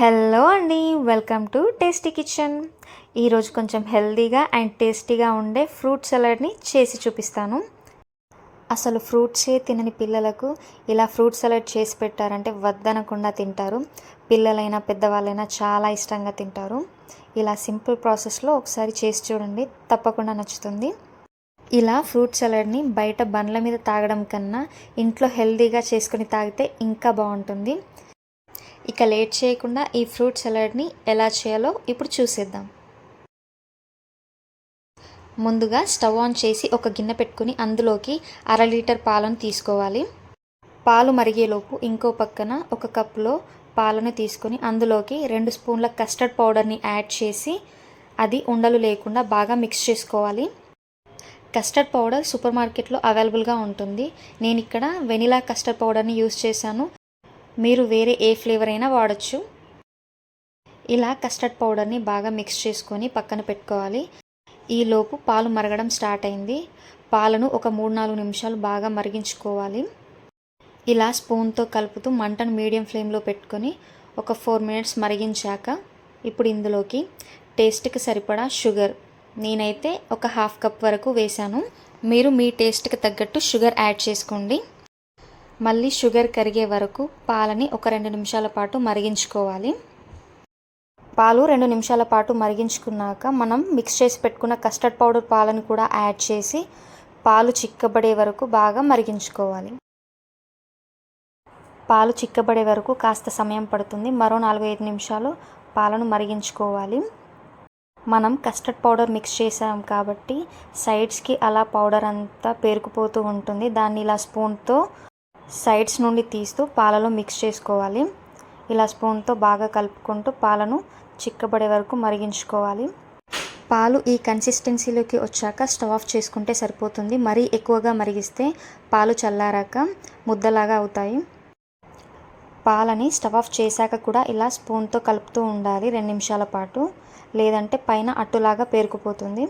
Hello అండి welcome to tasty kitchen. ఈరోజు కొంచెం హెల్తీగా అండ్ టేస్టీగా ఉండే ఫ్రూట్ సలాడ్ని చేసి చూపిస్తాను. అసలు ఫ్రూట్సే తినని పిల్లలకు ఇలా ఫ్రూట్ సలాడ్ చేసి పెట్టారంటే వద్దనకుండా తింటారు. పిల్లలైనా పెద్దవాళ్ళైనా చాలా ఇష్టంగా తింటారు. ఇలా సింపుల్ ప్రాసెస్లో ఒకసారి చేసి చూడండి తప్పకుండా నచ్చుతుంది. ఇలా ఫ్రూట్ సలాడ్ని బయట బండ్ల మీద తాగడం కన్నా ఇంట్లో హెల్తీగా చేసుకుని తాగితే ఇంకా బాగుంటుంది. ఇక లేట్ చేయకుండా ఈ ఫ్రూట్ సలాడ్ని ఎలా చేయాలో ఇప్పుడు చూసేద్దాం. ముందుగా స్టవ్ ఆన్ చేసి ఒక గిన్నె పెట్టుకుని అందులోకి అర లీటర్ పాలను తీసుకోవాలి. పాలు మరిగేలోపు ఇంకో పక్కన ఒక కప్లో పాలను తీసుకొని అందులోకి రెండు స్పూన్ల కస్టర్డ్ పౌడర్ని యాడ్ చేసి అది ఉండలు లేకుండా బాగా మిక్స్ చేసుకోవాలి. కస్టర్డ్ పౌడర్ సూపర్ మార్కెట్లో అవైలబుల్గా ఉంటుంది. నేను ఇక్కడ వెనిలా కస్టర్డ్ పౌడర్ని యూస్ చేశాను. మీరు వేరే ఏ ఫ్లేవర్ అయినా వాడచ్చు. ఇలా కస్టర్డ్ పౌడర్ని బాగా మిక్స్ చేసుకొని పక్కన పెట్టుకోవాలి. ఈలోపు పాలు మరగడం స్టార్ట్ అయింది. పాలను ఒక మూడు నాలుగు నిమిషాలు బాగా మరిగించుకోవాలి. ఇలా స్పూన్తో కలుపుతూ మంటను మీడియం ఫ్లేమ్లో పెట్టుకొని ఒక ఫోర్ మినిట్స్ మరిగించాక ఇప్పుడు ఇందులోకి టేస్ట్కి సరిపడా షుగర్ నేనైతే ఒక హాఫ్ కప్ వరకు వేశాను. మీరు మీ టేస్ట్కి తగ్గట్టు షుగర్ యాడ్ చేసుకోండి. మళ్ళీ షుగర్ కరిగే వరకు పాలని ఒక రెండు నిమిషాల పాటు మరిగించుకోవాలి. పాలు రెండు నిమిషాల పాటు మరిగించుకున్నాక మనం మిక్స్ చేసి పెట్టుకున్న కస్టర్డ్ పౌడర్ పాలను కూడా యాడ్ చేసి పాలు చిక్కబడే వరకు బాగా మరిగించుకోవాలి. పాలు చిక్కబడే వరకు కాస్త సమయం పడుతుంది. మరో నాలుగు ఐదు నిమిషాలు పాలను మరిగించుకోవాలి. మనం కస్టర్డ్ పౌడర్ మిక్స్ చేసాం కాబట్టి సైడ్స్కి అలా పౌడర్ అంతా పేరుకుపోతూ ఉంటుంది. దాన్ని ఇలా స్పూన్తో సైడ్స్ నుండి తీస్తూ పాలలో మిక్స్ చేసుకోవాలి. ఇలా స్పూన్తో బాగా కలుపుకుంటూ పాలను చిక్కబడే వరకు మరిగించుకోవాలి. పాలు ఈ కన్సిస్టెన్సీలోకి వచ్చాక స్టవ్ ఆఫ్ చేసుకుంటే సరిపోతుంది. మరీ ఎక్కువగా మరిగిస్తే పాలు చల్లారాక ముద్దలాగా అవుతాయి. పాలని స్టవ్ ఆఫ్ చేశాక కూడా ఇలా స్పూన్తో కలుపుతూ ఉండాలి రెండు నిమిషాల పాటు. లేదంటే పైన అట్టులాగా పేరుకుపోతుంది.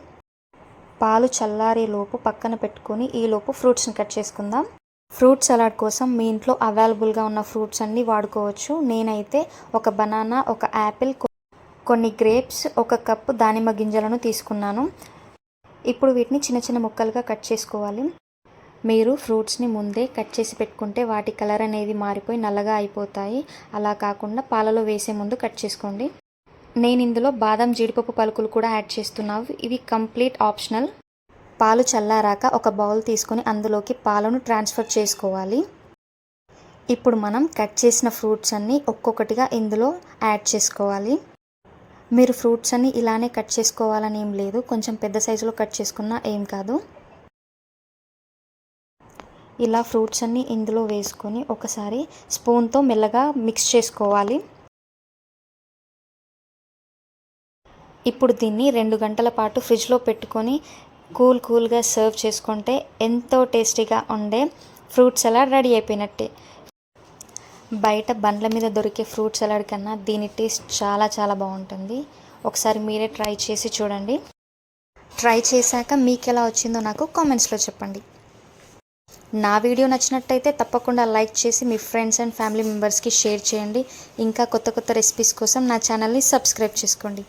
పాలు చల్లారే లోపు పక్కన పెట్టుకొని ఈలోపు ఫ్రూట్స్ని కట్ చేసుకుందాం. ఫ్రూట్ సలాడ్ కోసం మీ ఇంట్లో అవైలబుల్గా ఉన్న ఫ్రూట్స్ అన్నీ వాడుకోవచ్చు. నేనైతే ఒక బనానా ఒక యాపిల్ కొన్ని గ్రేప్స్ ఒక కప్పు దానిమ్మ గింజలను తీసుకున్నాను. ఇప్పుడు వీటిని చిన్న చిన్న ముక్కలుగా కట్ చేసుకోవాలి. మీరు ఫ్రూట్స్ని ముందే కట్ చేసి పెట్టుకుంటే వాటి కలర్ అనేది మారిపోయి నల్లగా అయిపోతాయి. అలా కాకుండా పాలలో వేసే ముందు కట్ చేసుకోండి. నేను ఇందులో బాదం జీడిపప్పు పలుకులు కూడా యాడ్ చేస్తున్నావు. ఇవి కంప్లీట్ ఆప్షనల్. పాలు చల్లారాక ఒక బౌల్ తీసుకొని అందులోకి పాలను ట్రాన్స్ఫర్ చేసుకోవాలి. ఇప్పుడు మనం కట్ చేసిన ఫ్రూట్స్ అన్నీ ఒక్కొక్కటిగా ఇందులో యాడ్ చేసుకోవాలి. మీరు ఫ్రూట్స్ అన్నీ ఇలానే కట్ చేసుకోవాలని ఏం లేదు. కొంచెం పెద్ద సైజులో కట్ చేసుకున్నా ఏం కాదు. ఇలా ఫ్రూట్స్ అన్నీ ఇందులో వేసుకొని ఒకసారి స్పూన్తో మెల్లగా మిక్స్ చేసుకోవాలి. ఇప్పుడు దీన్ని రెండు గంటల పాటు ఫ్రిడ్జ్లో పెట్టుకొని కూల్ కూల్గా సర్వ్ చేసుకుంటే ఎంతో టేస్టీగా ఉండే ఫ్రూట్ సలాడ్ రెడీ అయిపోయినట్టే. బయట బండ్ల మీద దొరికే ఫ్రూట్ సలాడ్ కన్నా దీని టేస్ట్ చాలా చాలా బాగుంటుంది. ఒకసారి మీరే ట్రై చేసి చూడండి. ట్రై చేశాక మీకు ఎలా వచ్చిందో నాకు కామెంట్స్లో చెప్పండి. నా వీడియో నచ్చినట్టయితే తప్పకుండా లైక్ చేసి మీ ఫ్రెండ్స్ అండ్ ఫ్యామిలీ మెంబర్స్కి షేర్ చేయండి. ఇంకా కొత్త కొత్త రెసిపీస్ కోసం నా ఛానల్ని సబ్స్క్రైబ్ చేసుకోండి.